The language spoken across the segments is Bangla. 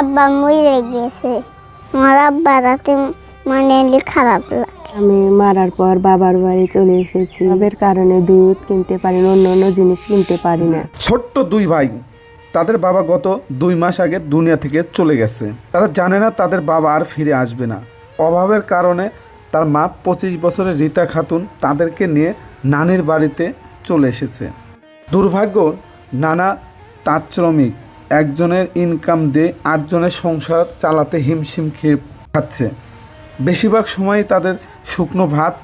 আব্বা মরে গেছে। আমার আব্বা রাতে মানে খারাপ লাগে। আমি মারার পর বাবার বাড়ি চলে এসেছি। বাবার কারণে দুধ কিনতে পারি না অন্য অন্য জিনিস কিনতে পারি না ছোট্ট দুই ভাই তাদের বাবা গত দুই মাস আগে দুনিয়া থেকে চলে গেছে। তারা জানে না তাদের বাবা আর ফিরে আসবে না। অভাবের কারণে তার মা পঁচিশ বছরের রীতা খাতুন তাদেরকে নিয়ে নানির বাড়িতে চলে এসেছে। দুর্ভাগ্য নানা তাঁত শ্রমিক একজনের ইনকাম দিয়ে আটজনের সংসার চালাতে হিমশিম খেয়ে খাচ্ছে। বেশিরভাগ সময়ই তাদের শুকনো ভাত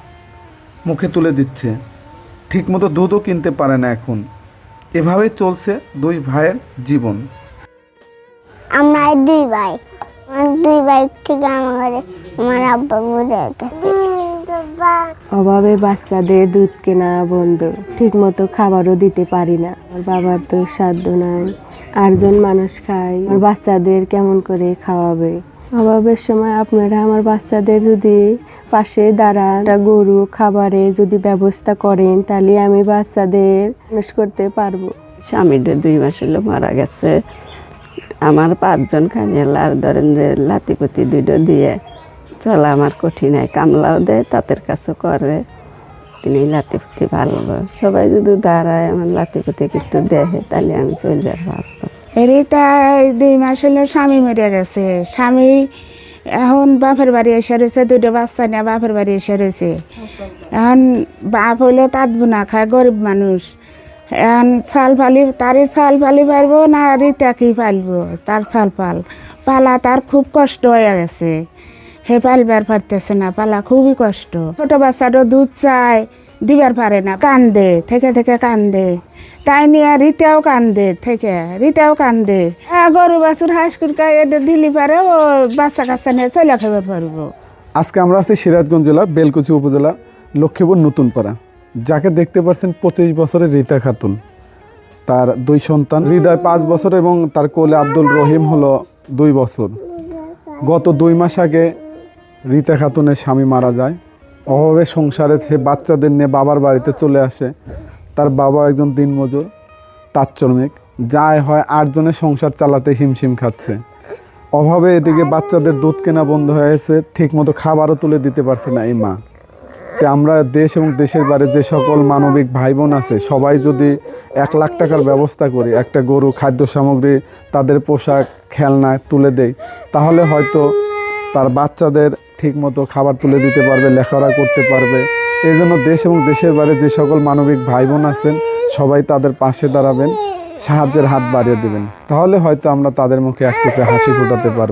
মুখে তুলে দিচ্ছে। ঠিকমতো দুধও কিনতে পারে না এখন। এভাবেই চলছে দুই ভাইয়ের জীবন। আমরা দুই ভাই। দুই ভাই থেকে আমার আমার আব্বা মরে গেছে। অভাবে বাচ্চাদের দুধ কেনা বন্ধ। ঠিক মতো খাবারও দিতে পারি না। আমার বাবার তো সাধ্য নাই। আটজন মানুষ খায়। আমার বাচ্চাদের কেমন করে খাওয়াবে? অভাবের সময় আপনারা আমার বাচ্চাদের যদি পাশে দাঁড়ান গরু খাবারে যদি ব্যবস্থা করেন, তাহলে আমি বাচ্চাদের মানুষ করতে পারব। স্বামীটা দুই মাস হলো মারা গেছে। আমার পাঁচজন খানিয়াল, আর ধরেন যে লাতিপতি দুটো দিয়ে চলা আমার কঠিন হয় কামলাও দেয়, তাদের কাছে করে। তিনি লাতিপতি ভালো। সবাই যদি দাঁড়ায়, আমার লাতিপতি একটু দেয় তাহলে আমি চলে যাব। রিতা দুই মাস হলো স্বামী মরে গেছে। স্বামী এখন বাপের বাড়ি এসে রয়েছে, দুটো বাচ্চা নিয়ে বাপের বাড়ি এসে রয়েছে। এখন বাপ হইল তাঁত বোনা খায়, গরিব মানুষ। এখন চাল ফালি, তারই চাল ফালি পারব না রিতা কি পালবো, তার চাল পাল। পালা তার খুব কষ্ট হয়ে গেছে। হে পালবার পারতেছে না, পালা খুবই কষ্ট। ছোট বাচ্চাটা দুধ চায় দিবার পারে না। কান্দে, থেকে থেকে কান্দে। তাই নিয়ে রীতাও কান্দে, থেকে রীতাও কান্দে। গরু বাছুর হাঁস কুরকা এটা দিলি পারে, ও বাচ্চা কাচ্চা নিয়ে চলে খাবার পারব। আজকে আমরা আছি সিরাজগঞ্জ জেলার বেলকুচি উপজেলা লক্ষ্মীপুর নতুনপাড়া। যাকে দেখতে পাচ্ছেন পঁচিশ বছরের রীতা খাতুন। তার দুই সন্তান, হৃদয় পাঁচ বছর এবং তার কোলে আব্দুল রহিম হলো দুই বছর। গত দুই মাস আগে রীতা খাতুনের স্বামী মারা যায়। অভাবে সংসারে সে বাচ্চাদের নিয়ে বাবার বাড়িতে চলে আসে। তার বাবা একজন দিনমজুর তাঁত শ্রমিক। যাই হয় আটজনের সংসার চালাতে হিমশিম খাচ্ছে। অভাবে এদিকে বাচ্চাদের দুধ কেনা বন্ধ হয়েছে ঠিকমতো খাবারও তুলে দিতে পারছে না এই মা। তো আমরা দেশ এবং দেশের বাইরে যে সকল মানবিক ভাই বোন আছে, সবাই যদি এক লাখ টাকার ব্যবস্থা করি, একটা গরু, খাদ্য সামগ্রী, তাদের পোশাক, খেলনা তুলে দেয় তাহলে হয়তো তার বাচ্চাদের ঠিকমতো খাবার তুলে দিতে পারবে, লেখাপড়া করতে পারবে। এই জন্য দেশ এবং দেশের বাইরে যে সকল মানবিক ভাই বোন আছেন, সবাই তাদের পাশে দাঁড়াবেন, সাহায্যের হাত বাড়িয়ে দেবেন। তাহলে হয়তো আমরা তাদের মুখে একটুকে হাসি ফোটাতে পারব।